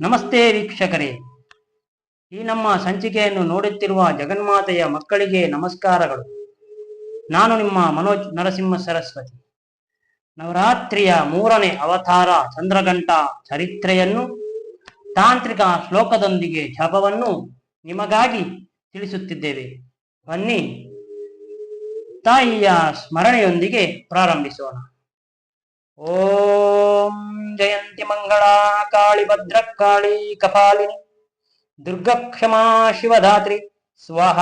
ನಮಸ್ತೆ ವೀಕ್ಷಕರೇ. ಈ ನಮ್ಮ ಸಂಚಿಕೆಯನ್ನು ನೋಡುತ್ತಿರುವ ಜಗನ್ಮಾತೆಯ ಮಕ್ಕಳಿಗೆ ನಮಸ್ಕಾರಗಳು. ನಾನು ನಿಮ್ಮ ಮನೋಜ್ ನರಸಿಂಹ ಸರಸ್ವತಿ. ನವರಾತ್ರಿಯ ಮೂರನೇ ಅವತಾರ ಚಂದ್ರಗಂಟ ಚರಿತ್ರೆಯನ್ನು, ತಾಂತ್ರಿಕ ಶ್ಲೋಕದೊಂದಿಗೆ ಜಪವನ್ನು ನಿಮಗಾಗಿ ತಿಳಿಸುತ್ತಿದ್ದೇವೆ. ಬನ್ನಿ ತಾಯಿಯ ಸ್ಮರಣೆಯೊಂದಿಗೆ ಪ್ರಾರಂಭಿಸೋಣ. ಓಂ ಜಯಂತಿ ಮಂಗಳಾ, ಕಾಳಿ ಭದ್ರಕಾಳಿ, ಕಪಾಲಿನಿ ದುರ್ಗಕ್ಷಮಾ ಶಿವಧಾತ್ರಿ, ಸ್ವಹ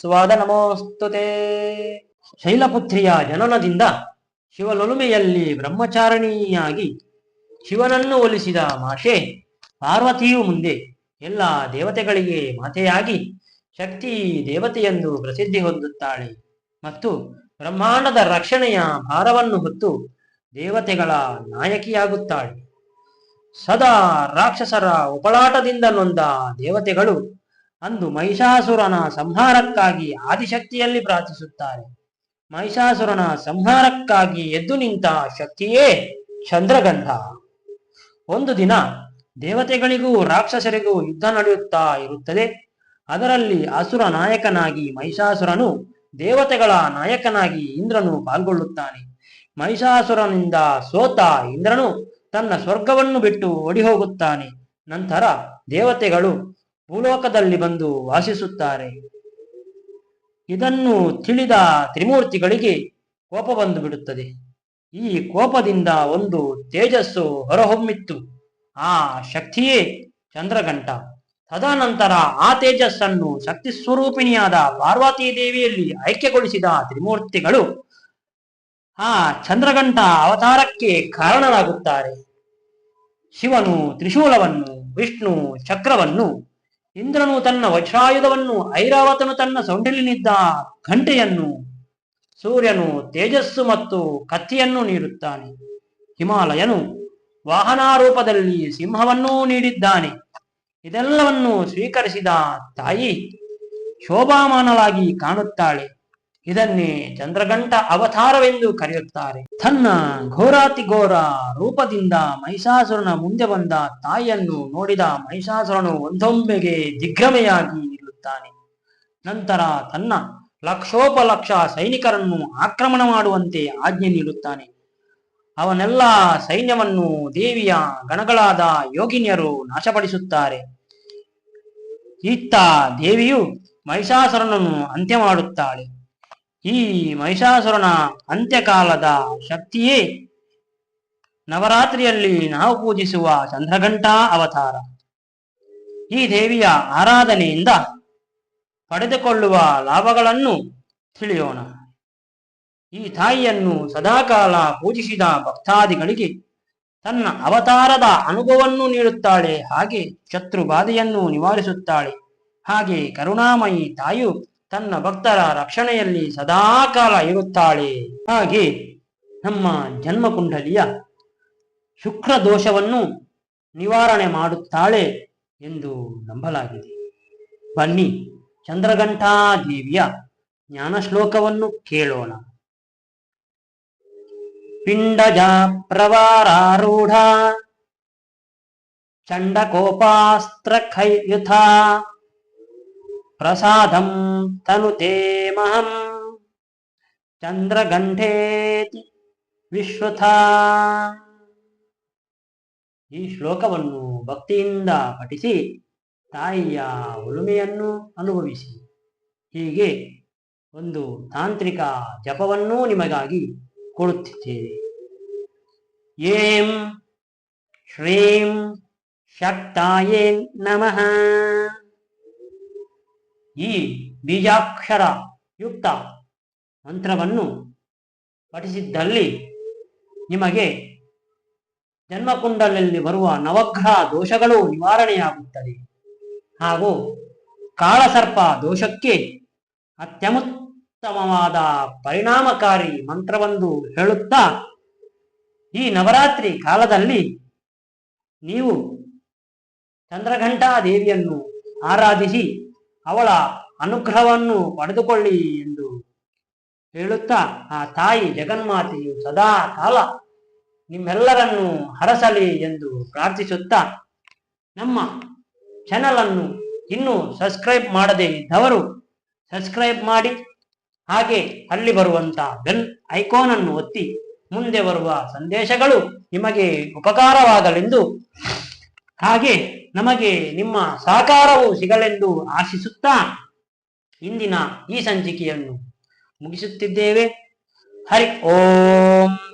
ಸ್ವಾದ ನಮೋಸ್ತುತೆ ಶೈಲಪುತ್ರಿಯ ಜನನದಿಂದ ಶಿವಲೊಲುಮೆಯಲ್ಲಿ ಬ್ರಹ್ಮಚಾರಿಣಿಯಾಗಿ ಶಿವನನ್ನು ಒಲಿಸಿದ ಮಾಷೆ ಪಾರ್ವತಿಯು ಮುಂದೆ ಎಲ್ಲ ದೇವತೆಗಳಿಗೆ ಮಾತೆಯಾಗಿ ಶಕ್ತಿ ದೇವತೆಯೆಂದು ಪ್ರಸಿದ್ಧಿ ಹೊಂದುತ್ತಾಳೆ ಮತ್ತು ಬ್ರಹ್ಮಾಂಡದ ರಕ್ಷಣೆಯ ಭಾರವನ್ನು ಹೊತ್ತು ದೇವತೆಗಳ ನಾಯಕಿಯಾಗುತ್ತಾಳೆ. ಸದಾ ರಾಕ್ಷಸರ ಉಪಳಾಟದಿಂದ ನೊಂದ ದೇವತೆಗಳು ಅಂದು ಮಹಿಷಾಸುರನ ಸಂಹಾರಕ್ಕಾಗಿ ಆದಿಶಕ್ತಿಯಲ್ಲಿ ಪ್ರಾರ್ಥಿಸುತ್ತಾರೆ. ಮಹಿಷಾಸುರನ ಸಂಹಾರಕ್ಕಾಗಿ ಎದ್ದು ನಿಂತ ಶಕ್ತಿಯೇ ಚಂದ್ರಗಂಧ. ಒಂದು ದಿನ ದೇವತೆಗಳಿಗೂ ರಾಕ್ಷಸರಿಗೂ ಯುದ್ಧ ನಡೆಯುತ್ತಾ ಇರುತ್ತದೆ. ಅದರಲ್ಲಿ ಅಸುರ ನಾಯಕನಾಗಿ ಮಹಿಷಾಸುರನು ದೇವತೆಗಳ ನಾಯಕನಾಗಿ ಇಂದ್ರನು ಪಾಲ್ಗೊಳ್ಳುತ್ತಾನೆ. ಮಹಿಷಾಸುರನಿಂದ ಸೋತ ಇಂದ್ರನು ತನ್ನ ಸ್ವರ್ಗವನ್ನು ಬಿಟ್ಟು ಓಡಿ ಹೋಗುತ್ತಾನೆ ನಂತರ ದೇವತೆಗಳು ಭೂಲೋಕದಲ್ಲಿ ಬಂದು ವಾಸಿಸುತ್ತಾರೆ. ಇದನ್ನು ತಿಳಿದ ತ್ರಿಮೂರ್ತಿಗಳಿಗೆ ಕೋಪ ಬಂದು ಬಿಡುತ್ತದೆ. ಈ ಕೋಪದಿಂದ ಒಂದು ತೇಜಸ್ಸು ಹೊರಹೊಮ್ಮಿತ್ತು. ಆ ಶಕ್ತಿಯೇ ಚಂದ್ರಗಂಟ ತದನಂತರ ಆ ತೇಜಸ್ಸನ್ನು ಶಕ್ತಿ ಸ್ವರೂಪಿಣಿಯಾದ ಪಾರ್ವತೀ ದೇವಿಯಲ್ಲಿ ಐಕ್ಯಗೊಳಿಸಿದ ತ್ರಿಮೂರ್ತಿಗಳು ಆ ಚಂದ್ರಗಂಟ ಅವತಾರಕ್ಕೆ ಕಾರಣರಾಗುತ್ತಾರೆ. ಶಿವನು ತ್ರಿಶೂಲವನ್ನು, ವಿಷ್ಣು ಚಕ್ರವನ್ನು, ಇಂದ್ರನು ತನ್ನ ವಜ್ರಾಯುಧವನ್ನು, ಐರಾವತನು ತನ್ನ ಸೊಂಡಿಲಿನಿದ್ದ ಘಂಟೆಯನ್ನು, ಸೂರ್ಯನು ತೇಜಸ್ಸು ಮತ್ತು ಕತ್ತಿಯನ್ನು ನೀಡುತ್ತಾನೆ. ಹಿಮಾಲಯನು ವಾಹನಾರೂಪದಲ್ಲಿ ಸಿಂಹವನ್ನೂ ನೀಡಿದ್ದಾನೆ. ಇದೆಲ್ಲವನ್ನು ಸ್ವೀಕರಿಸಿದ ತಾಯಿ ಶೋಭಾಮಾನಳಾಗಿ ಕಾಣುತ್ತಾಳೆ. ಇದನ್ನೇ ಚಂದ್ರಗಂಟ ಅವತಾರವೆಂದು ಕರೆಯುತ್ತಾರೆ. ತನ್ನ ಘೋರಾತಿ ಘೋರ ರೂಪದಿಂದ ಮಹಿಷಾಸುರನ ಮುಂದೆ ಬಂದ ತಾಯಿಯನ್ನು ನೋಡಿದ ಮಹಿಷಾಸುರನು ಒಂದೊಮ್ಮೆಗೆ ದಿಗ್ಭ್ರಮೆಯಾಗಿ ನಿಲ್ಲುತ್ತಾನೆ. ನಂತರ ತನ್ನ ಲಕ್ಷೋಪಲಕ್ಷ ಸೈನಿಕರನ್ನು ಆಕ್ರಮಣ ಮಾಡುವಂತೆ ಆಜ್ಞೆ ನೀಡುತ್ತಾನೆ. ಅವನೆಲ್ಲ ಸೈನ್ಯವನ್ನು ದೇವಿಯ ಗಣಗಳಾದ ಯೋಗಿನಿಯರು ನಾಶಪಡಿಸುತ್ತಾರೆ. ಇತ್ತ ದೇವಿಯು ಮಹಿಷಾಸುರನನ್ನು ಅಂತ್ಯ ಮಾಡುತ್ತಾಳೆ. ಈ ಮಹಿಷಾಸುರನ ಅಂತ್ಯಕಾಲದ ಶಕ್ತಿಯೇ ನವರಾತ್ರಿಯಲ್ಲಿ ನಾವು ಪೂಜಿಸುವ ಚಂದ್ರಘಂಟಾ ಅವತಾರ. ಈ ದೇವಿಯ ಆರಾಧನೆಯಿಂದ ಪಡೆದುಕೊಳ್ಳುವ ಲಾಭಗಳನ್ನು ತಿಳಿಯೋಣ. ಈ ತಾಯಿಯನ್ನು ಸದಾಕಾಲ ಪೂಜಿಸಿದ ಭಕ್ತಾದಿಗಳಿಗೆ ತನ್ನ ಅವತಾರದ ಅನುಭವವನ್ನು ನೀಡುತ್ತಾಳೆ ಹಾಗೆ ಶತ್ರು ಬಾಧೆಯನ್ನು ನಿವಾರಿಸುತ್ತಾಳೆ. ಹಾಗೆ ಕರುಣಾಮಯಿ ತಾಯು ತನ್ನ ಭಕ್ತರ ರಕ್ಷಣೆಯಲ್ಲಿ ಸದಾಕಾಲ ಇರುತ್ತಾಳೆ. ಹಾಗೆ ನಮ್ಮ ಜನ್ಮಕುಂಡಲಿಯ ಶುಕ್ರ ದೋಷವನ್ನು ನಿವಾರಣೆ ಮಾಡುತ್ತಾಳೆ ಎಂದು ನಂಬಲಾಗಿದೆ. ಬನ್ನಿ ಚಂದ್ರಘಂಟಾ ದೇವಿಯ ಜ್ಞಾನ ಶ್ಲೋಕವನ್ನು ಕೇಳೋಣ. ಪಿಂಡಜ ಪ್ರವಾರಾರೂಢ ಚಂಡಕೋಪಾಸ್ತ್ರ ಚಂಡಕೋಪಾಸ್ತ್ರಖೈಯುಥ ಪ್ರಸಾದಂ ತನು ಮಹಂ ಚಂದ್ರಗಂಠೇತಿ ವಿಶ್ವಥ ಈ ಶ್ಲೋಕವನ್ನು ಭಕ್ತಿಯಿಂದ ಪಠಿಸಿ, ತಾಯಿಯ ಉಳುಮೆಯನ್ನು ಅನುಭವಿಸಿ. ಹೀಗೆ ಒಂದು ತಾಂತ್ರಿಕ ಜಪವನ್ನೂ ನಿಮಗಾಗಿ ಕೊಡುತ್ತಿದ್ದೇವೆ. ಏಂ ಶ್ರೀಂ ಶಕ್ತಾಯೇ ನಮಃ. ಈ ಬೀಜಾಕ್ಷರ ಯುಕ್ತ ಮಂತ್ರವನ್ನು ಪಠಿಸಿದ್ದಲ್ಲಿ ನಿಮಗೆ ಜನ್ಮಕುಂಡಲಲ್ಲಿ ಬರುವ ನವಗ್ರಹ ದೋಷಗಳು ನಿವಾರಣೆಯಾಗುತ್ತದೆ ಹಾಗೂ ಕಾಳಸರ್ಪ ದೋಷಕ್ಕೆ ಅತ್ಯಮುತ್ತಮವಾದ ಪರಿಣಾಮಕಾರಿ ಮಂತ್ರವೆಂದು ಹೇಳುತ್ತಾ, ಈ ನವರಾತ್ರಿ ಕಾಲದಲ್ಲಿ ನೀವು ಚಂದ್ರಘಂಟಾ ದೇವಿಯನ್ನು ಆರಾಧಿಸಿ ಅವಳ ಅನುಗ್ರಹವನ್ನು ಪಡೆದುಕೊಳ್ಳಿ ಎಂದು ಹೇಳುತ್ತಾ, ಆ ತಾಯಿ ಜಗನ್ಮಾತೆಯು ಸದಾ ಕಾಲ ನಿಮ್ಮೆಲ್ಲರನ್ನು ಹರಸಲಿ ಎಂದು ಪ್ರಾರ್ಥಿಸುತ್ತಾ, ನಮ್ಮ ಚಾನಲ್ ಅನ್ನು ಇನ್ನೂ ಸಬ್ಸ್ಕ್ರೈಬ್ ಮಾಡದೇ ಇದ್ದವರು ಸಬ್ಸ್ಕ್ರೈಬ್ ಮಾಡಿ, ಹಾಗೆ ಅಲ್ಲಿ ಬರುವಂತ ಬೆಲ್ ಐಕಾನ್ ಅನ್ನು ಒತ್ತಿ ಮುಂದೆ ಬರುವ ಸಂದೇಶಗಳು ನಿಮಗೆ ಉಪಕಾರವಾಗಲೆಂದು ಹಾಗೆ ನಮಗೆ ನಿಮ್ಮ ಸಹಕಾರವು ಸಿಗಲೆಂದು ಆಶಿಸುತ್ತಾ ಇಂದಿನ ಈ ಸಂಚಿಕೆಯನ್ನು ಮುಗಿಸುತ್ತಿದ್ದೇವೆ. ಹರಿ ಓಂ.